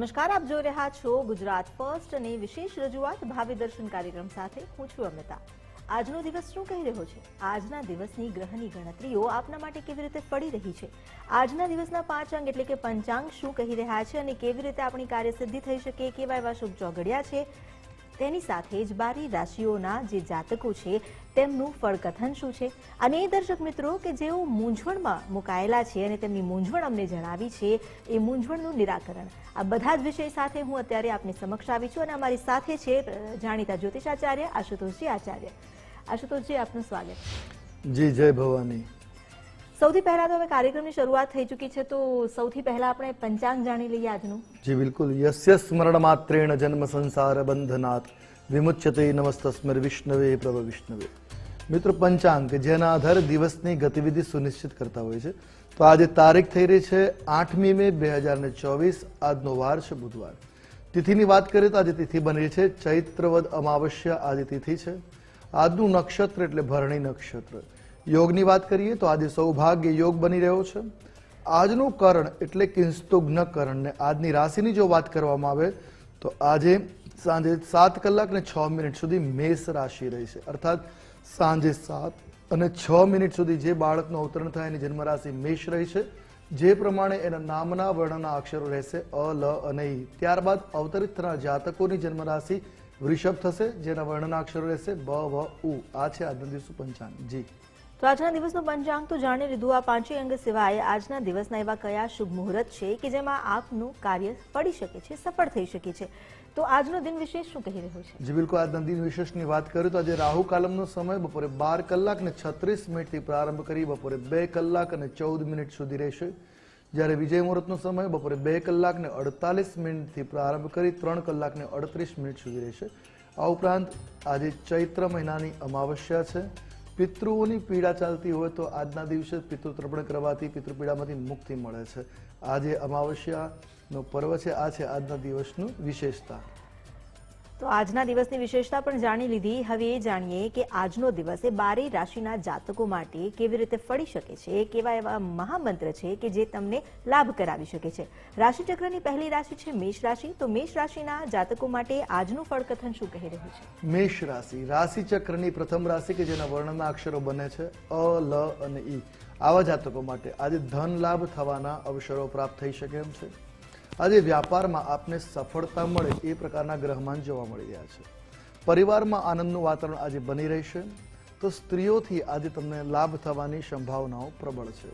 નમસ્કાર, આપ જોઈ રહ્યા છો ગુજરાત ફર્સ્ટ અને વિશેષ રજૂઆત ભાવિ દર્શન કાર્યક્રમ સાથે હું છું અમિતા. આજનો દિવસ શું કહી રહ્યો છે? આજના દિવસની ગ્રહની ગણતરીઓ આપના માટે કેવી રીતે પડી રહી છે? આજના દિવસના પાંચ અંક એટલે કે પંચાંગ શું કહી રહ્યા છે અને કેવી રીતે આપણી કાર્યસિદ્ધિ થઈ શકે, કેવા એવા શુભ ચોઘડિયા છે? તેની સાથે જ બારી રાશિઓના જે જાતકો છે, તેમનું ફળકથન શું છે? અને એ દર્શક મિત્રો કે જેઓ મૂંઝવણમાં મુકાયેલા છે અને તેમની મૂંઝવણ અમને જણાવી છે, એ મૂંઝવણનું નિરાકરણ. આ બધા જ વિષય સાથે હું અત્યારે આપની સમક્ષ આવી છું અને અમારી સાથે છે જાણીતા જ્યોતિષાચાર્ય આશુતોષજી આચાર્ય. આશુતોષજી, આપનું સ્વાગત જી, જય ભવાની. સૌથી પહેલા તો હવે કાર્યક્રમની શરૂઆત થઈ ચૂકી છે, તો સૌથી પહેલા આપણે પંચાંગ જાણી લઈએ આજનું. જી, બિલકુલ. યસ્ય સ્મરણ માત્રેણ જન્મ સંસાર બંધનાથ. વિમુચ્યતે નમસ્તસ્મર વિષ્ણવે, પ્રભ વિષ્ણવે. મિત્રો, પંચાંગ જેના આધારે દિવસની ગતિવિધિ સુનિશ્ચિત કરતા હોય છે. તો આજે તારીખ થઈ રહી છે આઠમી મે બે હજાર ને ચોવીસ, આજનો વાર છે બુધવાર. તિથિની વાત કરીએ તો આજે તિથિ બની છે ચૈત્રવદ અમાવસ્યા, આજે તિથિ છે. આજનું નક્ષત્ર એટલે ભરણી નક્ષત્ર. યોગની વાત કરીએ તો આજે સૌભાગ્ય યોગ બની રહ્યો છે. આજનું કરણ એટલે કિંસ્તુગ્ન કરણ ને આજની રાશિની જો વાત કરવામાં આવે તો આજે સાંજે સાત કલાક ને છ મિનિટ સુધી મેષ રાશિ રહી છે. અર્થાત સાંજે સાત અને છ મિનિટ સુધી જે બાળકનું અવતરણ થાય એની જન્મ રાશિ મેષ રહી છે. જે પ્રમાણે એના નામના વર્ણના અક્ષરો રહેશે અ, લ અને ઈ. ત્યારબાદ અવતરિત થનાર જાતકોની જન્મ રાશિ વૃષભ થશે, જેના વર્ણના અક્ષરો રહેશે બ, વ, ઉ. આ છે આજના દિવસનું પંચાંગ. જી. તો આજના દિવસનું પંચાંગ તો જાણી લીધું આ પાંચેય અંગ સિવાય આજના દિવસના એવા કયા શુભ મુહૂર્ત છે કે જેમાં આપનું કાર્ય પડી શકે છે, સફળ થઈ શકે છે? તો આજનો દિન વિશેષ શું કહી રહ્યો છે? જી, બિલકુલ. આજના દિન વિશેષની વાત કરું તો આજે રાહુ કાલમનો સમય બપોરે બાર કલાક ને છત્રીસ મિનિટથી પ્રારંભ કરી બપોરે બે કલાક અને ચૌદ મિનિટ સુધી રહેશે. જ્યારે વિજય મુહૂર્તનો સમય બપોરે બે કલાક ને અડતાલીસ મિનિટથી પ્રારંભ કરી ત્રણ કલાક ને અડત્રીસ મિનિટ સુધી રહેશે. આ ઉપરાંત આજે ચૈત્ર મહિનાની અમાવસ્યા છે. પિતૃઓની પીડા ચાલતી હોય તો આજના દિવસે પિતૃ તર્પણ કરવાથી પિતૃપીડામાંથી મુક્તિ મળે છે. આજે અમાવસ્યાનો પર્વ છે. આ છે આજના દિવસનું વિશેષતા. તો આજના દિવસની વિશેષતા પણ જાણી લીધી. હવે એ જાણીએ કે આજનો દિવસ એ બારે રાશિના જાતકો માટે કેવી રીતે ફળી શકે છે કેવા એવા મહામંત્ર છે કે જે તમને લાભ કરાવી શકે છે. રાશિચક્રની પહેલી રાશિ છે મેષ રાશિ. તો મેષ રાશિના જાતકો માટે આજનું ફળકથન શું કહી રહ્યું છે? મેષ રાશિ. રાશિચક્રની પ્રથમ રાશિ કે જેના વર્ણના અક્ષરો બને છે, અ, લ અને ઈ. આવા જાતકો માટે આજે ધન લાભ થવાના અવસરો પ્રાપ્ત થઈ શકે એમ છે. આજે વ્યાપારમાં આપને સફળતા મળે એ પ્રકારના ગ્રહમાન જોવા મળી રહ્યા છે. પરિવારમાં આનંદનું વાતાવરણ આજે બની રહેશે, તો સ્ત્રીઓથી આજે તમને લાભ થવાની સંભાવનાઓ પ્રબળ છે.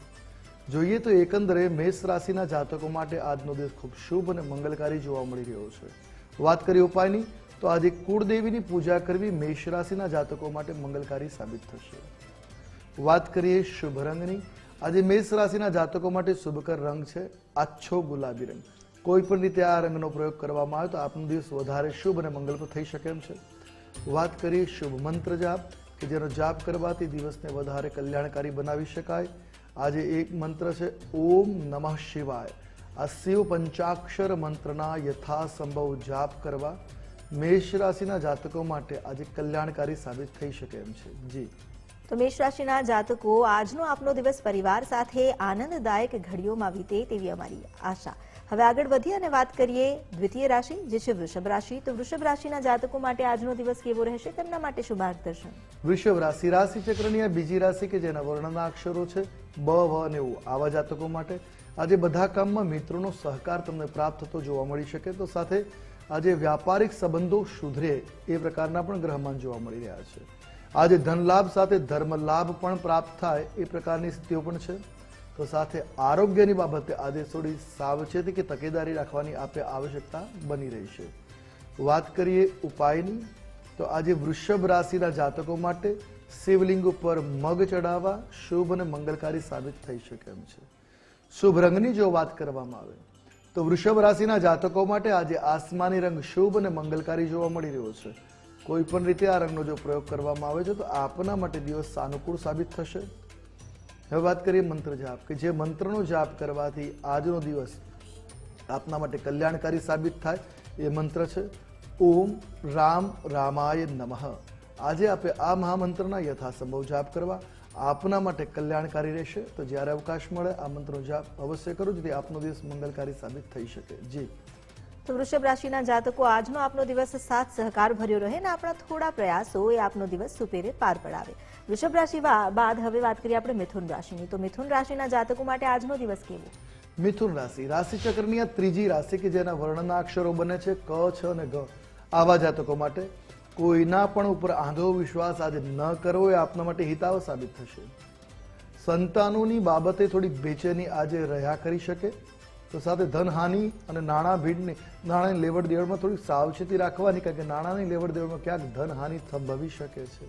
જોઈએ તો એકંદરે મેષ રાશિના જાતકો માટે આજનો દિવસ ખૂબ શુભ અને મંગલકારી જોવા મળી રહ્યો છે. વાત કરીએ ઉપાયની, તો આજે કુળદેવીની પૂજા કરવી મેષ રાશિના જાતકો માટે મંગલકારી સાબિત થશે. વાત કરીએ શુભ રંગની, આજે મેષ રાશિના જાતકો માટે શુભકર રંગ છે આછો ગુલાબી રંગ. કોઈ પણ રીતે આ રંગનો પ્રયોગ કરવામાં આવે તો આપનો દિવસ વધારે શુભ અને મંગલપ્રદ થઈ શકે એમ છે. વાત કરીએ શુભ મંત્ર જાપ, કે જેનો જાપ કરવાથી દિવસને વધારે કલ્યાણકારી બનાવી શકાય. આજે એક મંત્ર છે, ઓમ નમઃ શિવાય. આ શિવ પંચાક્ષર મંત્રના યથાસંભવ જાપ કરવા મેષ રાશિના જાતકો માટે આજે કલ્યાણકારી સાબિત થઈ શકે એમ છે. જી. તો મેષ રાશિના જાતકો, આજનો આપનો દિવસ પરિવાર સાથે આનંદદાયક ઘડીઓમાં વીતે તેવી અમારી આશા. હવે આગળ વધીએ અને વાત કરીએ દ્વિતીય રાશિ, જે છે વૃષભ રાશિ. તો વૃષભ રાશિના જાતકો માટે આજનો દિવસ કેવો રહેશે? તેમના માટે શું માર્ગદર્શન? વૃષભ રાશિ રાશિ ચક્રની આ બીજી રાશિ કે જેના વર્ણના અક્ષરો છે, બ, વ અને ઉ. આવા જાતકો માટે આજે બધા કામમાં મિત્રોનો સહકાર તમને પ્રાપ્ત થતો જોવા મળી શકે. તો સાથે આજે વ્યાપારિક સંબંધો સુધરે એ પ્રકારના પણ ગ્રહમાન જોવા મળી રહ્યા છે. આજે ધન લાભ સાથે ધર્મ લાભ પણ પ્રાપ્ત થાય એ પ્રકારની સ્થિતિઓ પણ છે. તો સાથે આરોગ્યની બાબતે આજે થોડી સાવચેતી કે તકેદારી રાખવાની આપે આવશ્યકતા બની રહી છે. વાત કરીએ ઉપાયની, તો આજે વૃષભ રાશિના જાતકો માટે શિવલિંગ ઉપર મગ ચડાવવા શુભ અને મંગલકારી સાબિત થઈ શકે એમ છે. શુભ રંગની જો વાત કરવામાં આવે, તો વૃષભ રાશિના જાતકો માટે આજે આસમાની રંગ શુભ અને મંગલકારી જોવા મળી રહ્યો છે. કોઈ પણ રીતે આ રંગનો જો પ્રયોગ કરવામાં આવે છે, તો આપના માટે દિવસ સાનુકૂળ સાબિત થશે. હવે વાત કરીએ મંત્ર જાપ, કે જે મંત્રનો જાપ કરવાથી આજનો દિવસ આપના માટે કલ્યાણકારી સાબિત થાય, એ મંત્ર છે, ઓમ રામ રામાય નમઃ. આજે આપે આ મહામંત્રના યથાસંભવ જાપ કરવા, આપના માટે કલ્યાણકારી રહેશે. તો જ્યારે અવકાશ મળે, આ મંત્રનો જાપ અવશ્ય કરો, જેથી આપનો દિવસ મંગલકારી સાબિત થઈ શકે. જી. તો વૃષભ રાશિના જાતકો આજનો આપનો દિવસ સાથ સહકાર ભર્યો રહે ને આપણા થોડા પ્રયાસો એ આપનો દિવસ સુપેરે પાર પડાવે. વૃષભ રાશિ બાદ હવે વાત કરીએ આપણે મિથુન રાશિની. તો મિથુન રાશિના જાતકો માટે આજનો દિવસ કેવો? મિથુન રાશિ. રાશિ આ ત્રીજી રાશિ કે જેના વર્ણના અક્ષરો બને છે ક, છ અને ગ. આવા જાતકો માટે કોઈના પણ ઉપર આંધો વિશ્વાસ આજે ન કરવો એ આપના માટે હિતાવ સાબિત થશે. સંતાનોની બાબતે થોડી બેચેની આજે રહ્યા કરી શકે. તો સાથે ધનહાનિ અને નાણાં ભીડની નાણાંની લેવડ દેવડમાં થોડી સાવચેતી રાખવાની, કારણ કે નાણાંની લેવડ દેવડમાં ક્યાંક ધનહાનિ સંભવી શકે છે.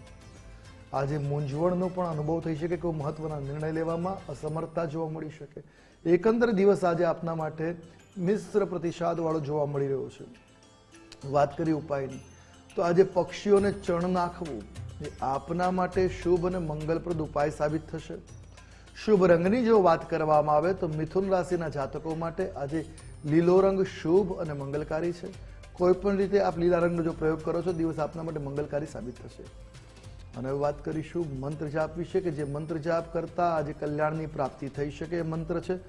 આજે મૂંઝવણનો પણ અનુભવ થઈ શકે કોઈ મહત્વના નિર્ણય લેવામાં અસમર્થતા જોવા મળી શકે. એકંદર દિવસ આજે આપના માટે મિશ્ર પ્રતિસાદવાળો જોવા મળી રહ્યો છે. વાત કરી ઉપાયની. તો આજે પક્ષીઓને ચણ નાખવું એ આપના માટે શુભ અને મંગલપ્રદ ઉપાય સાબિત થશે. શુભ રંગની જો વાત કરવામાં આવે તો મિથુન રાશિના જાતકો માટે આજે લીલો રંગ શુભ અને મંગલકારી છે. કોઈ પણ રીતે આપ લીલા રંગનો જો પ્રયોગ કરો છો, દિવસ આપના માટે મંગલકારી સાબિત થશે. અને હવે વાત કરીશું મંત્ર જાપ વિશે કે જે મંત્ર જાપ કરતા આજે કલ્યાણની પ્રાપ્તિ થઈ શકે એ મંત્ર છે.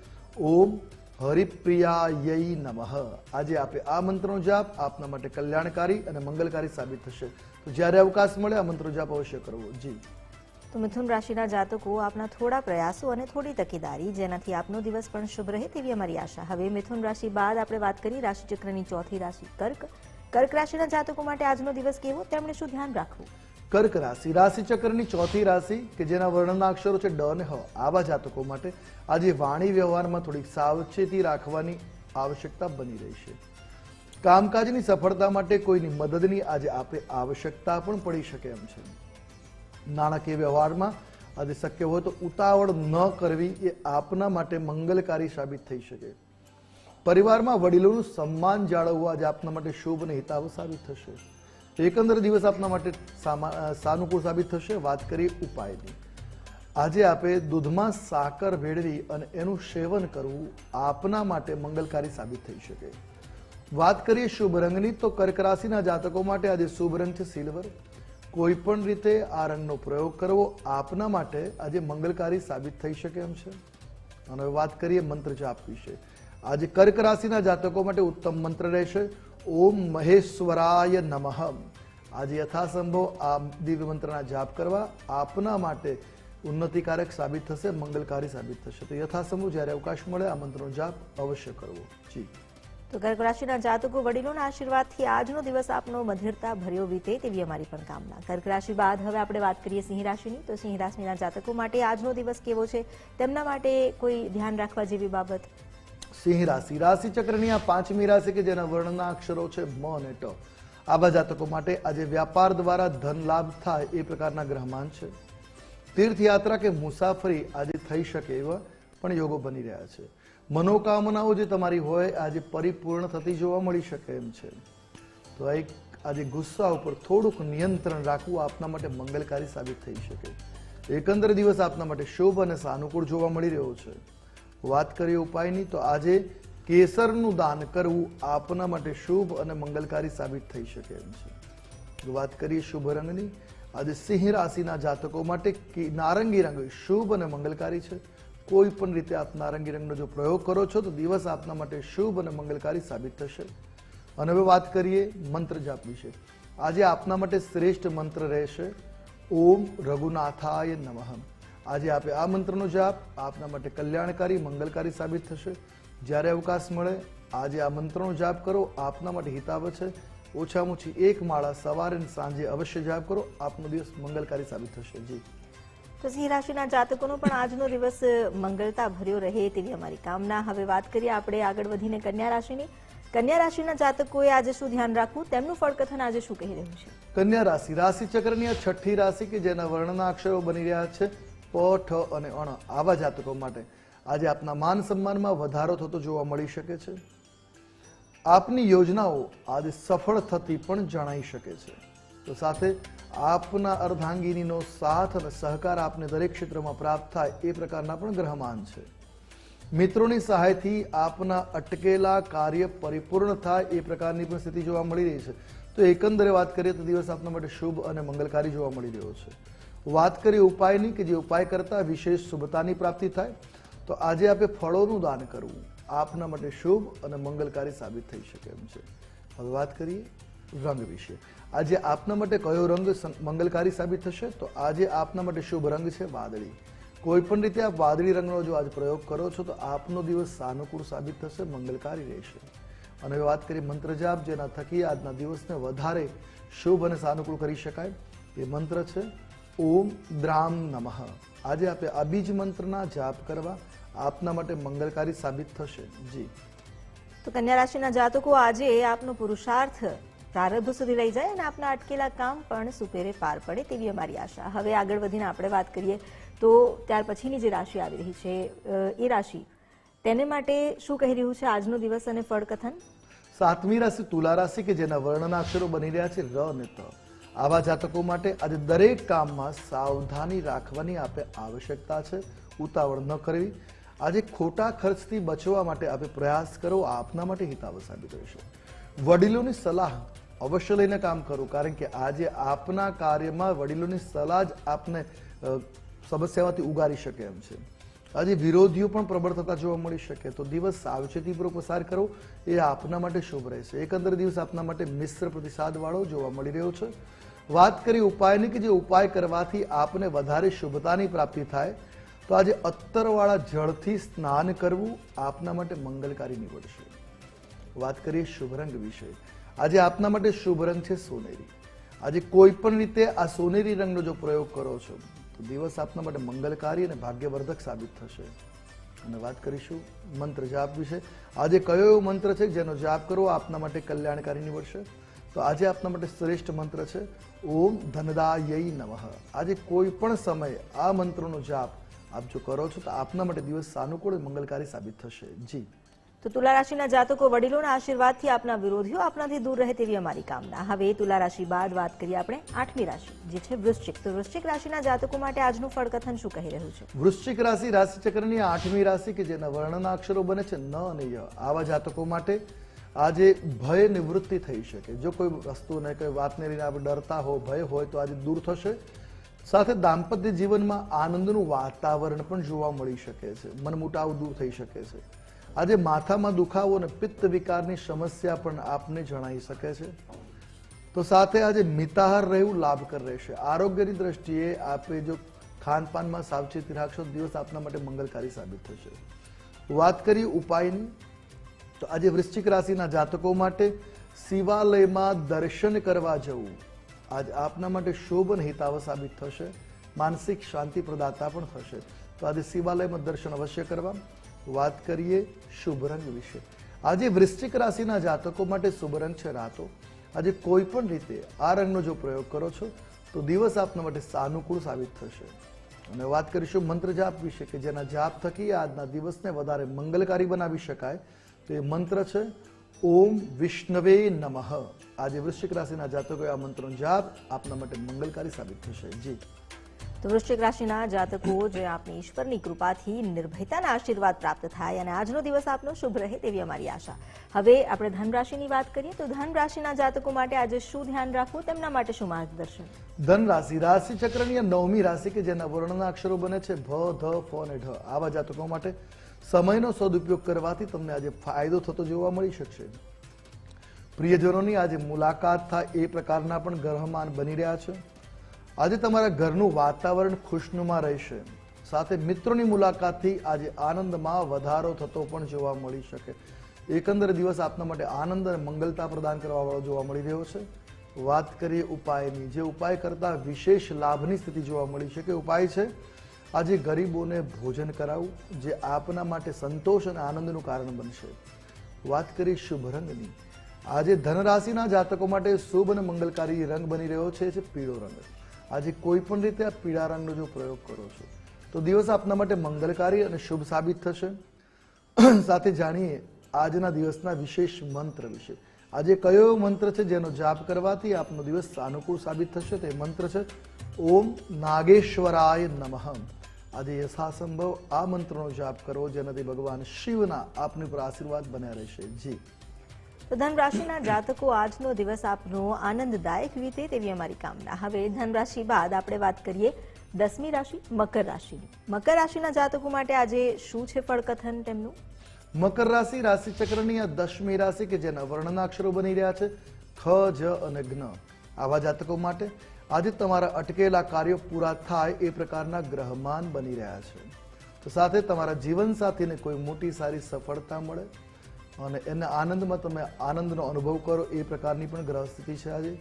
ઓમ હરિપ્રિયાય નમઃ. આજે આપે આ મંત્રનો જાપ આપના માટે કલ્યાણકારી અને મંગલકારી સાબિત થશે. તો જ્યારે અવકાશ મળે, આ મંત્રો જાપ અવશ્ય કરવો. જી. તો મિથુન રાશિના જાતકો આપના થોડા પ્રયાસો અને થોડી તકેદારી જેનાથી આપનો દિવસ પણ શુભ રહે તેવી અમારી આશા. હવે મિથુન રાશિ બાદ આપણે વાત કરી રાશિચક્રની ચોથી રાશિ, કર્ક. કર્ક રાશિના જાતકો માટે આજનો દિવસ કેવો? તેમણે શું ધ્યાન રાખવું? કર્ક રાશિ. રાશિચક્રની ચોથી રાશિ, કે જેના વર્ણના અક્ષરો છે ડ અને હ. આવા જાતકો માટે આજે વાણી વ્યવહારમાં થોડીક સાવચેતી રાખવાની આવશ્યકતા બની રહી છે. કામકાજની સફળતા માટે કોઈની મદદની આજે આપે આવશ્યકતા પણ પડી શકે એમ છે. નાણાકીય વ્યવહારમાં આજે શક્ય હોય તો ઉતાવળ ન કરવી એ આપના માટે મંગલકારી સાબિત થઈ શકે. પરિવારમાં વડીલોનું સન્માન જાળવવું આજે આપના માટે શુભ અને હિતાવ સાબિત થશે. એકંદર દિવસ આપના માટે સાનુકૂળ સાબિત થશે. વાત કરીએ ઉપાયની. આજે આપે દૂધમાં સાકર ભેળવી અને એનું સેવન કરવું આપના માટે મંગલકારી સાબિત થઈ શકે. વાત કરીએ શુભ રંગની તો કર્ક રાશિના જાતકો માટે આજે શુભ રંગ છે સિલ્વર. કોઈ પણ રીતે આ રંગનો પ્રયોગ કરવો આપના માટે આજે મંગલકારી સાબિત થઈ શકે એમ છે. અને હવે વાત કરીએ મંત્ર જાપ વિશે. આજે કર્ક રાશિના જાતકો માટે ઉત્તમ મંત્ર રહેશે. ઓમ મહેશ્વરાય નમઃ. આજે યથાસંભવ આ દિવ્ય મંત્રના જાપ કરવા આપના માટે ઉન્નતિકારક સાબિત થશે, મંગલકારી સાબિત થશે. તો યથાસંભવ જ્યારે અવકાશ મળે, આ મંત્રનો જાપ અવશ્ય કરવો. જી. તો કર્ક રાશિના જાતકો વડીલોના આશીર્વાદથી આજનો દિવસ આપનો મધુરતા ભર્યો વીતે તેવી અમારી પણ કામના. કર્ક રાશિ બાદ હવે આપણે વાત કરીએ સિંહ રાશિની. તો સિંહ રાશિના જાતકો માટે આજનો દિવસ કેવો છે? તેમના માટે કોઈ ધ્યાન રાખવા જેવી બાબત? સિંહ રાશિ. રાશિ ચક્રની આ પાંચમી રાશિ કે જેના વર્ણના અક્ષરો છે મ અને ટ. આવા જાતકો માટે આજે વ્યાપાર દ્વારા ધન લાભ થાય એ પ્રકારના ગ્રહમાન છે. તીર્થયાત્રા કે મુસાફરી આજે થઈ શકે એવા પણ યોગો બની રહ્યા છે. મનોકામનાઓ જે તમારી હોય આજે પરિપૂર્ણ થતી જોવા મળી શકે એમ છે. તો આ એક આજે ગુસ્સા ઉપર થોડુંક નિયંત્રણ રાખવું આપના માટે મંગલકારી સાબિત થઈ શકે. એકંદર દિવસ આપના માટે શુભ અને સાનુકૂળ જોવા મળી રહ્યો છે. વાત કરીએ ઉપાયની, તો આજે કેસરનું દાન કરવું આપના માટે શુભ અને મંગલકારી સાબિત થઈ શકે એમ છે. વાત કરીએ શુભ રંગની, આજે સિંહ રાશિના જાતકો માટે નારંગી રંગ શુભ અને મંગલકારી છે. કોઈ પણ રીતે આપ નારંગી રંગનો જો પ્રયોગ કરો છો, તો દિવસ આપના માટે શુભ અને મંગલકારી સાબિત થશે. અને હવે વાત કરીએ મંત્ર જાપ વિશે. આજે આપના માટે શ્રેષ્ઠ મંત્ર રહેશે, ઓમ રઘુનાથાય નમઃ. આજે આપે આ મંત્રનો જાપ આપના માટે કલ્યાણકારી, મંગલકારી સાબિત થશે. જ્યારે અવકાશ મળે, આજે આ મંત્રનો જાપ કરો, આપના માટે હિતાવ છે. ઓછામાં ઓછી એક માળા સવારે અને સાંજે અવશ્ય જાપ કરો, આપનો દિવસ મંગલકારી સાબિત થશે. જી. તો સિંહ રાશિના જાતકોનો પણ આજનો દિવસ મંગળતા ભર્યો રહે તેવી અમારી કામના. હવે વાત કરીએ આપણે આગળ વધીને કન્યા રાશિની. કન્યા રાશિના જાતકોએ આજે શું ધ્યાન રાખવું? તેમનું ફળકથન આજે શું કહી રહ્યું છે? કન્યા રાશિ રાશિ ચક્રની છઠ્ઠી રાશિ કે જેના વર્ણના અક્ષરો બની રહ્યા છે પ ઠ અને અણ, આવા જાતકો માટે. આજે આપના માન સન્માનમાં વધારો થતો જોવા મળી શકે છે. આપની યોજનાઓ આજે સફળ થતી પણ જણાઈ શકે છે. તો સાથે આપના અર્ધાંગીનીનો સાથ અને સહકાર આપને દરેક ક્ષેત્રમાં પ્રાપ્ત થાય એ પ્રકારના પણ ગ્રહમાન છે. મિત્રોની સહાયથી આપના અટકેલા કાર્ય પરિપૂર્ણ થાય એ પ્રકારની પણ સ્થિતિ જોવા મળી રહી છે. તો એકંદરે વાત કરીએ તો દિવસ આપના માટે શુભ અને મંગલકારી જોવા મળી રહ્યો છે. વાત કરીએ ઉપાયની કે જે ઉપાય કરતા વિશેષ શુભતાની પ્રાપ્તિ થાય, તો આજે આપે ફળોનું દાન કરવું. આપના માટે શુભ અને મંગલકારી સાબિત થઈ શકે એમ છે. હવે વાત કરીએ રંગ વિશે. આજે આપના માટે કયો રંગ મંગલકારી સાબિત થશે? તો આજે આપના માટે શુભ રંગ છે વાદળી. કોઈ પણ રીતે આપ વાદળી રંગનો જો આજ પ્રયોગ કરો છો, તો આપનો દિવસ સાનુકૂળ સાબિત થશે, મંગલકારી રહેશે. અને હવે વાત કરીએ મંત્ર જાપ જેના થકી આજના દિવસને વધારે શુભ અને સાનુકૂળ કરી શકાય, એ મંત્ર છે, ઓમ દ્રામ નમઃ. આજે આપણે આ બીજ મંત્રના જાપ કરવા આપના માટે મંગલકારી સાબિત થશે. જી. તો કન્યા રાશિના જાતકો, આજે આપનો પુરુષાર્થ પ્રારબ્ધ સુધી લઈ જાય અને આપના અટકેલા કામ પણ સુપેરે પાર પડે તેવી અમારી આશા. હવે આગળ વધીને આપણે વાત કરીએ તો ત્યાર પછીની જે રાશિ આવી રહી છે એ રાશિ. તેને માટે શું કહી રહ્યું છે આજનો દિવસ અને ફળકથન? સાતમી રાશિ તુલા રાશિ કે જેના વર્ણના અક્ષરો બની રહ્યા છે ર અને ત. આવા જાતકો માટે આજે દરેક કામમાં સાવધાની રાખવાની આપે આવશ્યકતા છે. ઉતાવળ ન કરવી. આજે ખોટા ખર્ચથી બચવા માટે આપે પ્રયાસ કરો. આપના માટે હિતાવ સાબિત રહેશે. વડીલોની સલાહ અવશ્ય લઈને કામ કરવું કારણ કે આજે આપના કાર્યમાં વડીલોની સલાહ જ આપને સમસ્યામાંથી ઉગારી શકે એમ છે. આજે વિરોધીઓ પણ પ્રબળ થતા જોવા મળી શકે. તો દિવસ સાવચેતીપૂર્વક પસાર કરો. એ આપના માટે શુભ રહેશે. એકંદર દિવસ આપના માટે મિશ્ર પ્રતિસાદવાળો જોવા મળી રહ્યો છે. વાત કરી ઉપાયની કે જે ઉપાય કરવાથી આપને વધારે શુભતાની પ્રાપ્તિ થાય, તો આજે અત્તરવાળા જળથી સ્નાન કરવું આપના માટે મંગલકારી નીવડશે. વાત કરીએ શુભ રંગ વિશે. આજે આપના માટે શુભ રંગ છે સોનેરી. આજે કોઈ પણ રીતે આ સોનેરી રંગનો જો પ્રયોગ કરો છો, તો દિવસ આપના માટે મંગલકારી અને ભાગ્યવર્ધક સાબિત થશે. અને વાત કરીશું મંત્ર જાપ વિશે. આજે કયો એવો મંત્ર છે જેનો જાપ કરવો આપના માટે કલ્યાણકારી નીવડશે? તો આજે આપના માટે શ્રેષ્ઠ મંત્ર છે, ઓમ ધનદાય નમઃ. આજે કોઈ પણ સમયે આ મંત્રનો જાપ આપ જો કરો છો, તો આપના માટે દિવસ સાનુકૂળ મંગલકારી સાબિત થશે. જી. તો તુલા રાશિના જાતકો વડીલોના આશીર્વાદથી આપના વિરોધીઓ આપનાથી દૂર રહે તેવી અમારી કામના. હવે તુલા રાશિ બાદ વાત કરીએ આપણે આઠમી રાશિ, જે છે વૃશ્ચિક. તો વૃશ્ચિક રાશિના જાતકો માટે આજનું ફળકથન શું કહી રહ્યું છે? વૃશ્ચિક રાશિ રાશિચક્રની આઠમી રાશિ કે જેના વર્ણના અક્ષરો બને છે ન અને ય. આવા જાતકો માટે આજે ભય નિવૃત્તિ થઈ શકે. જો કોઈ વસ્તુને, કોઈ વાતને લઈને આપણે ડરતા હો, ભય હોય તો આજે દૂર થશે. સાથે દાંપત્ય જીવનમાં આનંદનું વાતાવરણ પણ જોવા મળી શકે છે. મનમુટાવ દૂર થઈ શકે છે. આજે માથામાં દુખાવો અને પિત્ત વિકારની સમસ્યા પણ આપને જણાઈ શકે છે. તો સાથે આજે મિતાહાર રહેવું લાભકર રહેશે. આરોગ્યની દ્રષ્ટિએ આપે જો ખાનપાનમાં સાવચેતી રાખશો, દિવસ આપના માટે મંગલકારી સાબિત થશે. વાત કરી ઉપાયની, તો આજે વૃશ્ચિક રાશિના જાતકો માટે શિવાલયમાં દર્શન કરવા જવું. આજ આપના માટે શોભન હિતાવ સાબિત થશે. માનસિક શાંતિ પ્રદાતા પણ થશે. તો આજે શિવાલયમાં દર્શન અવશ્ય કરવા. વાત કરીએ શુભ રંગ વિશે. આજે વૃશ્ચિક રાશિના જાતકો માટે શુભ રંગ છે રાતો. આજે કોઈ પણ રીતે આ રંગનો જો પ્રયોગ કરો છો, તો દિવસ આપના માટે સાનુકૂળ સાબિત થશે. અને વાત કરીશું મંત્ર જાપ વિશે કે જેના જાપ થકી આજના દિવસને વધારે મંગલકારી બનાવી શકાય. તો એ મંત્ર છે, ઓમ વિષ્ણવે નમઃ. આજે વૃશ્ચિક રાશિના જાતકોએ આ મંત્રનો જાપ આપના માટે મંગલકારી સાબિત થશે. જી. વૃશ્ચિક રાશિના જાતકો જે આપની ઈશ્વરની કૃપાથી નિર્ભયતાના આશીર્વાદ પ્રાપ્ત થાય અને આજનો દિવસ આપનો શુભ રહે તેવી અમારી આશા. હવે આપણે ધન વાત કરીએ તો ધન જાતકો માટે આજે શું ધ્યાન રાખવું તેમના માટે શું માર્ગદર્શન? ધન રાશિ ચક્રની નવમી રાશિ કે જેના વર્ણના અક્ષરો બને છે ભ, ધ, ફ અને ઢ. આવા જાતકો માટે સમયનો સદુપયોગ કરવાથી તમને આજે ફાયદો થતો જોવા મળી શકશે. પ્રિયજનોની આજે મુલાકાત થાય એ પ્રકારના પણ ગ્રહમાન બની રહ્યા છે. આજે તમારા ઘરનું વાતાવરણ ખુશનુમા રહેશે. સાથે મિત્રોની મુલાકાતથી આજે આનંદમાં વધારો થતો પણ જોવા મળી શકે. એકંદર દિવસ આપના માટે આનંદ અને મંગલતા પ્રદાન કરવા વાળો જોવા મળી રહ્યો છે. વાત કરીએ ઉપાયની. જે ઉપાય કરતાં વિશેષ લાભની સ્થિતિ જોવા મળી શકે. ઉપાય છે, આજે ગરીબોને ભોજન કરાવવું, જે આપના માટે સંતોષ અને આનંદનું કારણ બનશે. વાત કરી શુભ રંગની. આજે ધનરાશિના જાતકો માટે શુભ અને મંગલકારી રંગ બની રહ્યો છે પીળો રંગ. આજે કોઈ પણ રીતે આ પીળા રંગનો જો પ્રયોગ કરો છો, તો દિવસ આપના માટે મંગલકારી અને શુભ સાબિત થશે. સાથે જાણીએ આજના દિવસના વિશેષ મંત્ર વિશે. આજે કયો મંત્ર છે જેનો જાપ કરવાથી આપનો દિવસ સાનુકૂળ સાબિત થશે? તે મંત્ર છે, ઓમ નાગેશ્વરાય નમઃ. આજે યથાસંભવ આ મંત્રનો જાપ કરો જેનાથી ભગવાન શિવના આપની પર આશીર્વાદ બન્યા રહેશે. જી. તો ધન રાશિના જાતકો આજનો દિવસ આપનો આનંદદાયક વીતે તેવી અમારી કામના. હવે ધન રાશિ બાદ આપણે વાત કરીએ દસમી રાશિ, મકર રાશિની. મકર રાશિના જાતકો માટે આજે શું છે ફળકથન તેમનું? મકર રાશિ રાશિ ચક્રની આ દશમી રાશિ કે જેના વર્ણના અક્ષરો બની રહ્યા છે, ખ, જ અને જ્ઞ આવા જાતકો માટે આજે તમારા અટકેલા કાર્યો પૂરા થાય એ પ્રકારના ગ્રહમાન બની રહ્યા છે. તો સાથે તમારા જીવનસાથીને કોઈ મોટી સારી સફળતા મળે અને એના આનંદમાં તમે આનંદનો અનુભવ કરો એ પ્રકારની પણ ગ્રહ સ્થિતિ છે આજે.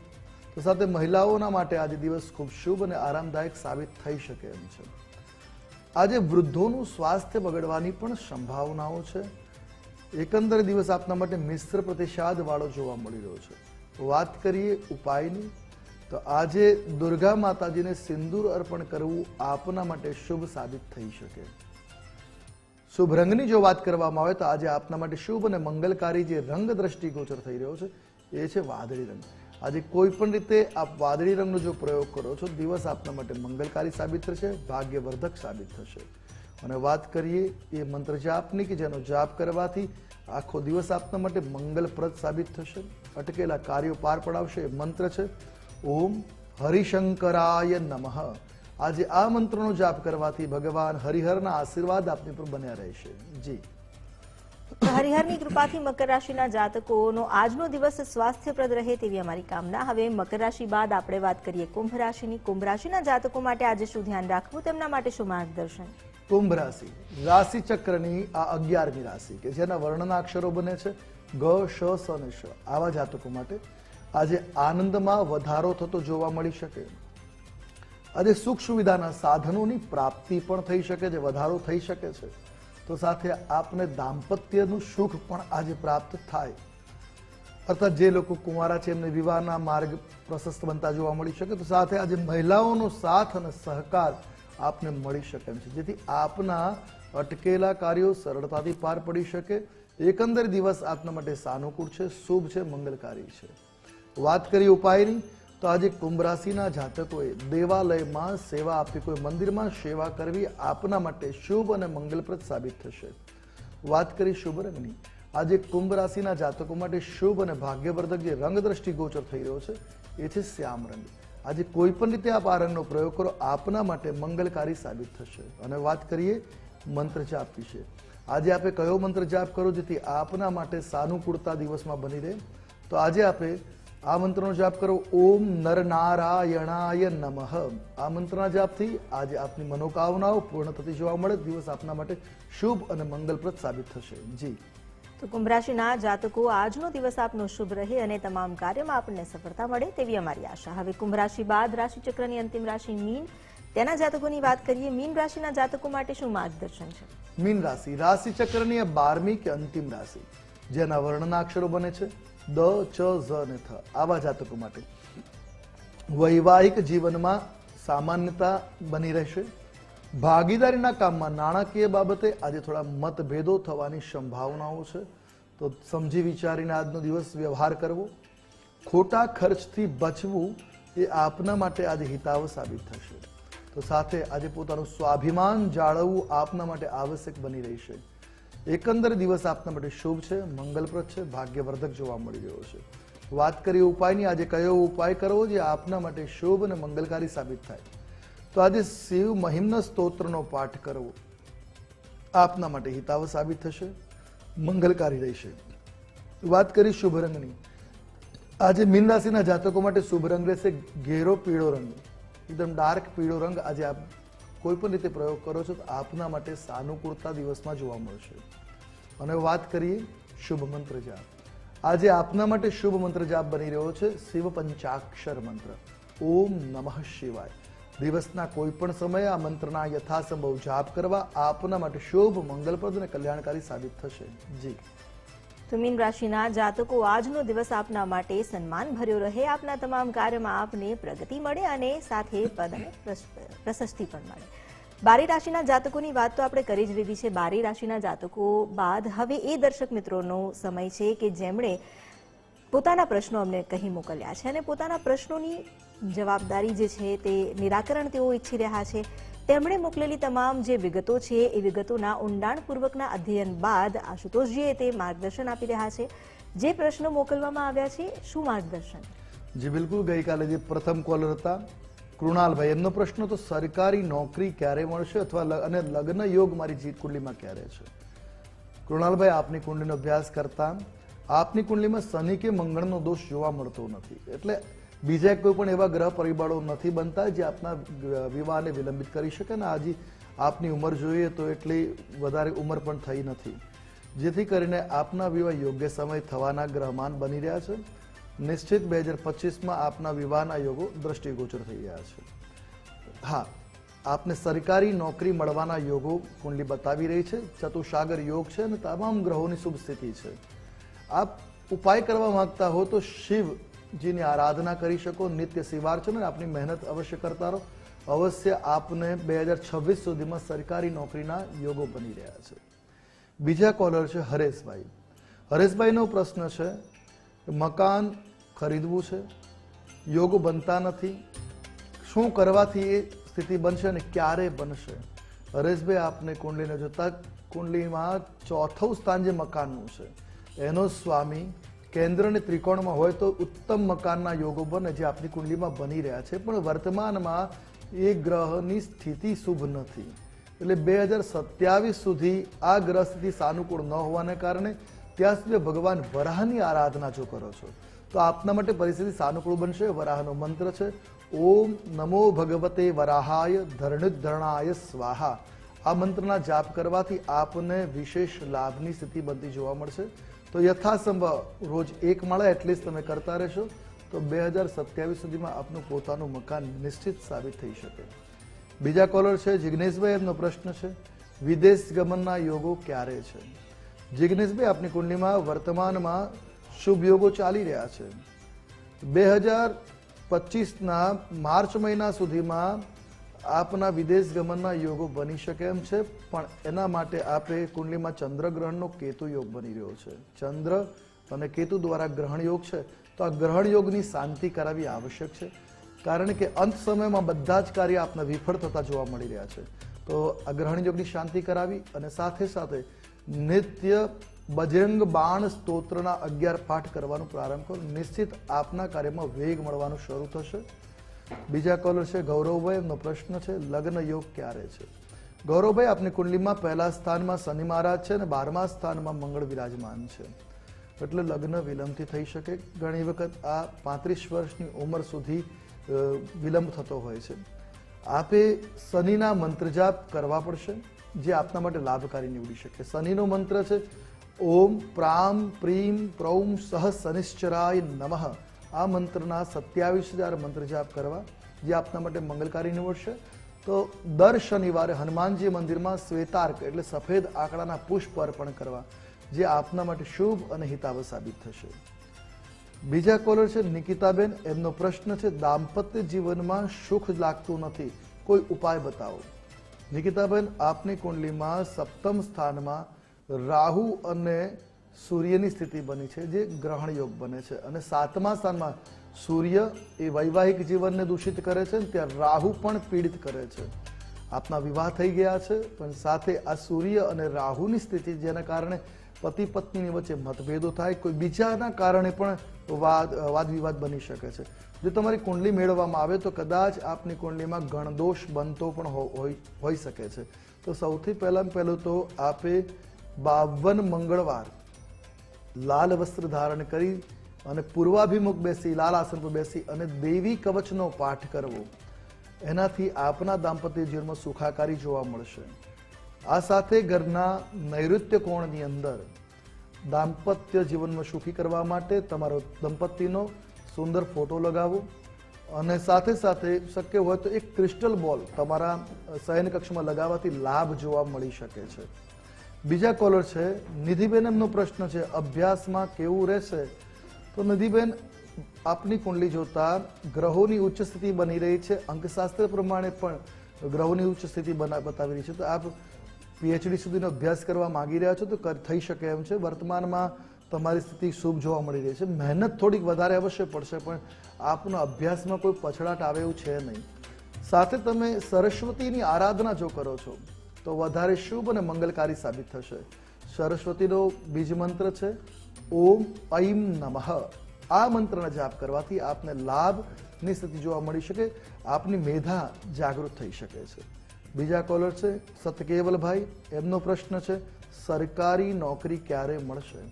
તો સાથે મહિલાઓના માટે આજે દિવસ ખૂબ શુભ અને આરામદાયક સાબિત થઈ શકે એમ છે. આજે વૃદ્ધોનું સ્વાસ્થ્ય બગડવાની પણ સંભાવનાઓ છે. એકંદર દિવસ આપના માટે મિશ્ર પ્રતિસાદ વાળો જોવા મળી રહ્યો છે. વાત કરીએ ઉપાયની. તો આજે દુર્ગા માતાજીને સિંદૂર અર્પણ કરવું આપના માટે શુભ સાબિત થઈ શકે. શુભ રંગની જો વાત કરવામાં આવે તો આજે આપના માટે શુભ અને મંગલકારી જે રંગ દ્રષ્ટિગોચર થઈ રહ્યો છે, એ છે વાદળી રંગ. આજે કોઈ પણ રીતે આપ વાદળી રંગનો જો પ્રયોગ કરો છો, દિવસ આપના માટે મંગલકારી સાબિત થશે, ભાગ્યવર્ધક સાબિત થશે. અને વાત કરીએ એ મંત્ર જાપની કે જેનો જાપ કરવાથી આખો દિવસ આપના માટે મંગલપ્રદ સાબિત થશે. અટકેલા કાર્યો પાર પડાવશે એ મંત્ર છે, ઓમ હરિશંકરાય નમઃ. આજે આ મંત્રનો જાપ કરવાથી ભગવાન હરિહરના આશીર્વાદ આપની પર બન્યા રહેશે. જી. હરિહરની કૃપાથી મકર રાશિના જાતકોનો આજનો દિવસ સ્વાસ્થ્યપ્રદ રહે તેવી અમારી કામના. હવે મકર રાશિ બાદ આપણે વાત કરીએ કુંભ રાશિની. કુંભ રાશિના જાતકો માટે આજે શું ધ્યાન રાખવું તેમના માટે શું માર્ગદર્શન? કુંભ રાશિ. રાશિ ચક્રની આ અગિયારમી રાશિ કે જેના વર્ણના અક્ષરો બને છે ગ શ સ અને શ. આવા જાતકો માટે આજે આનંદમાં વધારો થતો જોવા મળી શકે. આજે સુખ સુવિધાના સાધનોની પ્રાપ્તિ પણ થઈ શકે છે, વધારો થઈ શકે છે. તો સાથે આપને દાંપત્યનું સુખ પણ આજે પ્રાપ્ત થાય. અર્થાત જે લોકો કુંવારા છે, એમને વિવાહના માર્ગ પ્રશસ્ત બનતા જોવા મળી શકે. તો સાથે આજે મહિલાઓનો સાથ અને સહકાર આપને મળી શકે છે. જેથી આપના અટકેલા કાર્યો સરળતાથી પાર પડી શકે. એકંદર દિવસ આપના માટે સાનુકૂળ છે, શુભ છે, મંગલકારી છે. વાત કરીએ ઉપાયની તો આજે કુંભ રાશિના જાતકોએ દેવાલયમાં સેવા આપવી કોઈ મંદિરમાં સેવા કરવી આપના માટે શુભ અને મંગલપ્રદ સાબિત થશે. વાત કરી શુભ રંગની. આજે કુંભ રાશિના જાતકો માટે શુભ અને ભાગ્યવર્ધક જે રંગ દ્રષ્ટિ ગોચર થઈ રહ્યો છે, એ છે શ્યામ રંગ. આજે કોઈ પણ રીતે આપ આ રંગનો પ્રયોગ કરો, આપના માટે મંગલકારી સાબિત થશે. અને વાત કરીએ મંત્ર જાપ વિશે. આજે આપે કયો મંત્ર જાપ કરો જેથી આપના માટે સાનુકૂળતા દિવસમાં બની રહે? તો આજે આપે આ મંત્રનો જાપ કરો. ઓમ નરનારાયણાય નમઃ. આ મંત્રના જાપથી આજે આપની મનોકામનાઓ પૂર્ણ થતી જોવા મળે. દિવસ આપના માટે શુભ અને મંગલપ્રદ સાબિત થશે. જી. તો કુંભ રાશિના જાતકો આજનો દિવસ આપનો શુભ રહે અને તમામ કાર્યમાં આપણને સફળતા મળે તેવી અમારી આશા. હવે કુંભ રાશિ બાદ રાશિચક્રની અંતિમ રાશિ મીન. તેના જાતકોની વાત કરીએ. મીન રાશિના જાતકો માટે શું માર્ગદર્શન છે? મીન રાશિ. રાશિ ચક્રની બારમી કે અંતિમ રાશિ? જેના વર્ણના અક્ષરો બને છે. દ, ચ, ઝ અને થ. આવા જાતકો માટે. વૈવાહિક જીવનમાં સામાન્યતા બની રહેશે. ભાગીદારીના કામમાં નાણાકીય બાબતે આજે થોડા મતભેદો થવાની સંભાવનાઓ છે. તો સમજી વિચારીને આજનો દિવસ વ્યવહાર કરવો. ખોટા ખર્ચથી બચવું એ આપના માટે આજે હિતાવ સાબિત થશે. તો સાથે આજે પોતાનું સ્વાભિમાન જાળવવું આપના માટે આવશ્યક બની રહેશે. એકંદર દિવસ આપના માટે શુભ છે, મંગલપ્રદ છે, ભાગ્યવર્ધક જોવા મળી રહ્યો છે. વાત કરીએ ઉપાયની, આજે કયો ઉપાય કરવો જે આપના માટે શુભ અને મંગલકારી સાબિત થાય? તો આજે શિવ મહિમ્ન સ્તોત્રનો પાઠ કરવો. આપના માટે હિતાવ સાબિત થશે, મંગલકારી રહેશે. વાત કરી શુભ રંગની. આજે મીન રાશિના જાતકો માટે શુભ રંગ રહેશે ઘેરો પીળો રંગ. એકદમ ડાર્ક પીળો રંગ આજે આપ કોઈ પણ રીતે પ્રયોગ કરો છો તો આપના માટે સાનુકૂળતા દિવસમાં જોવા મળશે. અને વાત કરીએ શુભ મંત્ર જાપ. આજે આપના માટે શુભ મંત્ર જાપ બની રહ્યો છે, શિવ પંચાક્ષર મંત્ર. ઓમ નમઃ શિવાય. દિવસના કોઈ પણ સમયે આ મંત્રના યથાસંભવ જાપ કરવા આપના માટે શુભ, મંગલપ્રદ અને કલ્યાણકારી સાબિત થશે. જી. તો મીન રાશિના જાતકો આજનો દિવસ આપના માટે સન્માન ભર્યો રહે. આપના તમામ કાર્યમાં આપને પ્રગતિ મળે અને સાથે પદ અને પ્રશ- પ્રશસ્તિ પણ મળે. બારી રાશિના જાતકોની વાત તો આપણે કરી જ લીધી છે. બારી રાશિના જાતકો બાદ હવે એ દર્શક મિત્રોનો સમય છે કે જેમણે પોતાના પ્રશ્નો અમને કહી મોકલ્યા છે. અને પોતાના પ્રશ્નોની જવાબદારી જે છે તે નિરાકરણ તેઓ ઈચ્છી રહ્યા છે. તેમણે મોકલેલી તમામ જે વિગતો છે, એ વિગતોના ઊંડાણપૂર્વકના અધ્યયન બાદ આશુતોષજીએ તે માર્ગદર્શન આપી રહ્યા છે. જે પ્રશ્નો મોકલવામાં આવ્યા છે, શું માર્ગદર્શન? જી બિલકુલ, ગઈકાલે જે પ્રથમ કોલર હતા, કૃણાલભાઈ, એમનો પ્રશ્ન તો સરકારી નોકરી ક્યારે મળશે અથવા અને લગ્ન યોગ મારી જીત કુંડલીમાં ક્યારે છે? કૃણાલભાઈ, આપની કુંડલીનો અભ્યાસ કરતા, આપની કુંડલીમાં શનિ કે મંગળનો દોષ જોવા મળતો નથી. એટલે બીજા કોઈ પણ એવા ગ્રહ પરિબળો નથી બનતા જે આપના વિવાહને વિલંબિત કરી શકે ને આજે આપની ઉંમર જોઈએ તો એટલી વધારે ઉંમર પણ થઈ નથી. જેથી કરીને આપના વિવાહ યોગ્ય સમય થવાના ગ્રહમાન બની રહ્યા છે. નિશ્ચિત બે હજાર પચીસમાં આપના વિવાહના યોગો દ્રષ્ટિગોચર થઈ રહ્યા છે. હા, આપને સરકારી નોકરી મળવાના યોગો કુંડલી બતાવી રહી છે. ચતુસાગર યોગ છે અને તમામ ગ્રહોની શુભ સ્થિતિ છે. આપ ઉપાય કરવા માંગતા હો તો શિવજીની આરાધના કરી શકો, નિત્ય શિવાર્ચન અને આપની મહેનત અવશ્ય કરતા રહો. અવશ્ય આપને બે હજાર છવ્વીસ સુધીમાં સરકારી નોકરીના યોગો બની રહ્યા છે. બીજા કોલર છે હરેશભાઈ. હરેશભાઈનો પ્રશ્ન છે, મકાન ખરીદવું છે, યોગ બનતા નથી, શું કરવાથી એ સ્થિતિ બનશે અને ક્યારે બનશે? હરેશભાઈ, આપને કુંડલીને જોતા, કુંડલીમાં ચોથું સ્થાન જે મકાનનું છે, એનો સ્વામી કેન્દ્ર અને ત્રિકોણમાં હોય તો ઉત્તમ મકાનના યોગો બને જે આપની કુંડલીમાં બની રહ્યા છે. પણ વર્તમાનમાં એ ગ્રહની સ્થિતિ શુભ નથી. એટલે બે હજાર સત્યાવીસ સુધી આ ગ્રહ સ્થિતિ સાનુકૂળ ન હોવાને કારણે ત્યાં સુધી ભગવાન વરાહની આરાધના જો કરો છો, તો આપના માટે પરિસ્થિતિ સાનુકૂળ બનશે. વરાહનો મંત્ર છે, ઓમ નમો ભગવતે વરાહાય ધરણુધરણાય સ્વાહા. આ મંત્રના જાપ કરવાથી આપને વિશેષ લાભની સ્થિતિ બનતી જોવા મળશે. તો યથાસંભવ રોજ એક માળા એટલીસ્ટ તમે કરતા રહેશો તો બે હજાર સત્યાવીસ સુધીમાં આપનું પોતાનું મકાન નિશ્ચિત સાબિત થઈ શકે. બીજા કોલર છે, જિગ્નેશભાઈ, એમનો પ્રશ્ન છે, વિદેશ ગમનના યોગો ક્યારે છે? જિગ્નેશભાઈ, આપની કુંડલીમાં વર્તમાનમાં શુભ યોગો ચાલી રહ્યા છે. બે હજાર પચીસના માર્ચ મહિના સુધીમાં આપના વિદેશ ગમનના યોગો બની શકે એમ છે, પણ એના માટે આપે કુંડલીમાં ચંદ્રગ્રહણનો કેતુ યોગ બની રહ્યો છે. ચંદ્ર અને કેતુ દ્વારા ગ્રહણ યોગ છે, તો આ ગ્રહણ યોગની શાંતિ કરાવવી આવશ્યક છે. કારણ કે અંત સમયમાં બધા જ કાર્ય આપને વિફળ થતા જોવા મળી રહ્યા છે. તો આ ગ્રહણ યોગની શાંતિ કરાવી અને સાથે સાથે નિત્ય બજરંગ બાણ સ્તોત્રના અગિયાર પાઠ કરવાનું પ્રારંભ કરો. નિશ્ચિત આપના કાર્યમાં વેગ મળવાનું શરૂ થશે. બીજા કોલર છે, ગૌરવભાઈ, એમનો પ્રશ્ન છે, લગ્ન યોગ ક્યારે છે? ગૌરવભાઈ, આપની કુંડલીમાં પહેલા સ્થાનમાં શનિ મહારાજ છે અને બારમા સ્થાનમાં મંગળ વિરાજમાન છે. એટલે લગ્ન વિલંબથી થઈ શકે. ઘણી વખત આ પાંત્રીસ વર્ષની ઉંમર સુધી વિલંબ થતો હોય છે. આપે શનિના મંત્ર જાપ કરવા પડશે, જે આપના માટે લાભકારી નીવડી શકે. શનિનો મંત્ર છે, ઓમ પ્રામ પ્રીમ પ્રૌમ સહ શનિશ્ચરાય નમઃ. આ મંત્રના સત્યાવીસ હજાર મંત્ર જાપ કરવા, જે આપના માટે મંગલકારી નીવડશે. તો દર શનિવારે હનુમાનજી મંદિરમાં શ્વેતાર્ક એટલે સફેદ આંકડાના પુષ્પ અર્પણ કરવા, જે આપના માટે શુભ અને હિતાવ સાબિત થશે. બીજા કોલર છે નિકિતાબેન. એમનો પ્રશ્ન છે, દાંપત્ય જીવનમાં સુખ લાગતું નથી, કોઈ ઉપાય બતાવો? નિકિતાબેન, આપની કુંડલીમાં સપ્તમ સ્થાનમાં રાહુ અને સૂર્યની સ્થિતિ બની છે, જે ગ્રહણ યોગ બને છે. અને સાતમા સ્થાનમાં સૂર્ય એ વૈવાહિક જીવનને દૂષિત કરે છે અને ત્યાં રાહુ પણ પીડિત કરે છે. આપના વિવાહ થઈ ગયા છે, પણ સાથે આ સૂર્ય અને રાહુની સ્થિતિ જેના કારણે પતિ પત્નીની વચ્ચે મતભેદો થાય, કોઈ બીજાના કારણે પણ વાદ વાદ વિવાદ બની શકે છે. જો તમારી કુંડલી મેળવવામાં આવે તો કદાચ આપની કુંડલીમાં ગણદોષ બનતો પણ હોઈ શકે છે. તો સૌથી પહેલાં પહેલું તો આપે બાવન મંગળવાર લાલ વસ્ત્ર ધારણ કરી અને પૂર્વાભિમુખ બેસી, લાલ આસન પર બેસી અને દેવી કવચનો પાઠ કરવો. એનાથી આપના દાંપત્ય જીવનમાં સુખાકારી જોવા મળશે. આ સાથે ઘરના નૈઋત્ય કોણની અંદર દાંપત્ય જીવનમાં સુખી કરવા માટે તમારો દંપતીનો સુંદર ફોટો લગાવો અને સાથે સાથે શક્ય હોય તો એક ક્રિસ્ટલ બોલ તમારા શયન કક્ષમાં લગાવવાથી લાભ જોવા મળી શકે છે. બીજા કોલર છે. નિધિબેન એમનો પ્રશ્ન છે, અભ્યાસમાં કેવું રહેશે? તો નિધિબેન, આપની કુંડલી જોતા ગ્રહોની ઉચ્ચ સ્થિતિ બની રહી છે, અંકશાસ્ત્ર પ્રમાણે પણ ગ્રહોની ઉચ્ચ સ્થિતિ બતાવી રહી છે. તો આપ પીએચડી સુધીનો અભ્યાસ કરવા માંગી રહ્યા છો તો થઈ શકે એમ છે. વર્તમાનમાં તમારી સ્થિતિ શુભ જોવા મળી રહી છે. મહેનત થોડીક વધારે અવશ્ય પડશે, પણ આપનો અભ્યાસમાં કોઈ પછડાટ આવે એવું છે નહીં. સાથે તમે સરસ્વતીની આરાધના જો કરો છો તો વધારે શુભ અને મંગલકારી સાબિત થશે. સરસ્વતીનો બીજ મંત્ર છે, ઓમ ઐમ નમઃ. આ મંત્રના જાપ કરવાથી આપને લાભની સ્થિતિ જોવા મળી શકે, આપની મેધા જાગૃત થઈ શકે છે. બીજા કોલર છે, સતકેવલભાઈ. એમનો પ્રશ્ન છે, સરકારી નોકરી ક્યારે મળશે?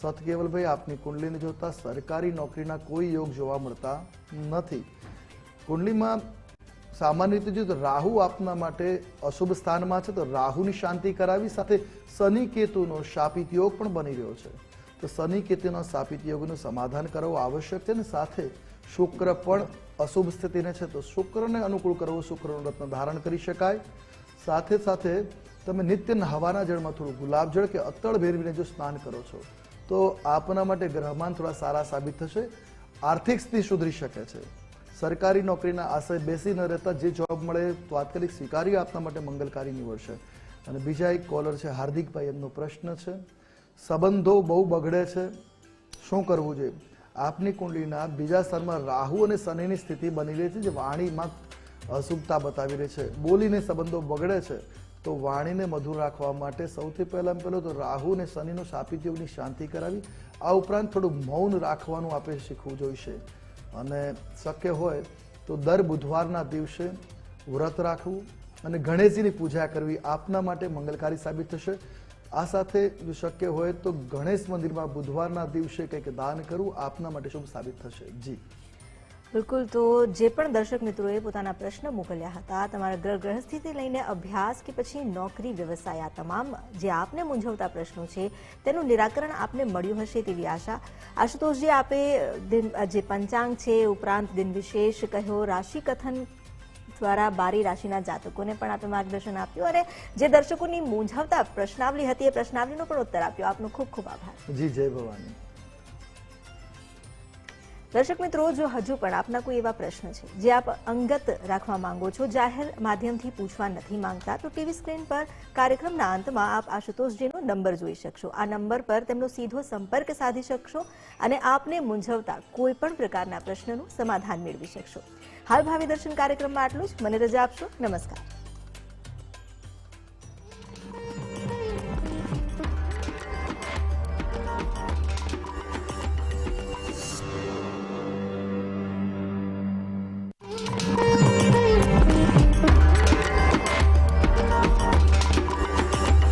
સતકેવલભાઈ, આપની કુંડલીને જોતા સરકારી નોકરીના કોઈ યોગ જોવા મળતા નથી. કુંડલીમાં સામાન્ય રીતે જો રાહુ આપના માટે અશુભ સ્થાનમાં છે, તો રાહુની શાંતિ કરાવી સાથે શનિ કેતુનો શાપિત યોગ પણ બની રહ્યો છે. તો શનિ કેતુના શાપિત યોગનું સમાધાન કરવું આવશ્યક છે ને સાથે શુક્ર પણ અશુભ સ્થિતિને છે, તો શુક્રને અનુકૂળ કરવું, શુક્રનું રત્ન ધારણ કરી શકાય. સાથે સાથે તમે નિત્ય નહાવાના જળમાં થોડું ગુલાબ જળ કે અતળ ભેરવીને જો સ્નાન કરો છો, તો આપના માટે ગ્રહમાન થોડા સારા સાબિત થશે. આર્થિક સ્થિતિ સુધરી શકે છે. સરકારી નોકરીના આશય બેસી ન રહેતા જે જોબ મળે તાત્કાલિક સ્વીકારી આપના માટે મંગલકારી નીવડશે. અને બીજા એક કોલર છે, હાર્દિકભાઈ, એમનો પ્રશ્ન છે, સંબંધો બહુ બગડે છે, શું કરવું જોઈએ? આપની કુંડલીના બીજા સ્થાનમાં રાહુ અને શનિની સ્થિતિ બની રહી છે, જે વાણીમાં અશુભતા બતાવી રહી છે. બોલીને સંબંધો બગડે છે, તો વાણીને મધુર રાખવા માટે સૌથી પહેલાં પહેલું તો રાહુ અને શનિનો શાપિત યોગની શાંતિ કરાવી. આ ઉપરાંત થોડું મૌન રાખવાનું આપણે શીખવું જોઈશે. અને શક્ય હોય તો દર બુધવારના દિવસે વ્રત રાખવું અને ગણેશજીની પૂજા કરવી આપના માટે મંગલકારી સાબિત થશે. આ સાથે જો શક્ય હોય તો ગણેશ મંદિરમાં બુધવારના દિવસે કંઈક દાન કરવું આપના માટે શુભ સાબિત થશે. જી. બિલકુલ, તો જે પણ દર્શક મિત્રોએ પોતાના પ્રશ્ન મોકલ્યા હતા, તમારા ગ્રહ ગ્રહસ્થિથી લઈને અભ્યાસ કે પછી નોકરી, વ્યવસાય, આ તમામ જે આપને મૂંઝવતા પ્રશ્નો છે, તેનું નિરાકરણ આપને મળ્યું હશે તેવી આશા. આશુતોષજી, આપે જે પંચાંગ છે ઉપરાંત દિન વિશેષ કહ્યો, રાશિ કથન દ્વારા બારી રાશિના જાતકોને પણ આપે માર્ગદર્શન આપ્યું અને જે દર્શકોની મૂંઝવતા પ્રશ્નાવલી હતી એ પ્રશ્નાવલીનો પણ ઉત્તર આપ્યો. આપનો ખૂબ ખૂબ આભાર. જી, જય ભવાની. દર્શક મિત્રો, જો હજુ પણ આપના કોઈ એવા પ્રશ્ન છે, જે આપ અંગત રાખવા માંગો છો, જાહેર માધ્યમથી પૂછવા નથી માંગતા, તો ટીવી સ્ક્રીન પર કાર્યક્રમના અંતમાં આપ આશુતોષજીનો નંબર જોઈ શકશો. આ નંબર પર તેમનો સીધો સંપર્ક સાધી શકશો અને આપને મૂંઝવતા કોઈ પણ પ્રકારના પ્રશ્નનું સમાધાન મેળવી શકશો. હાલ ભાવિ દર્શન કાર્યક્રમમાં આટલું જ. મને રજા આપશો. નમસ્કાર.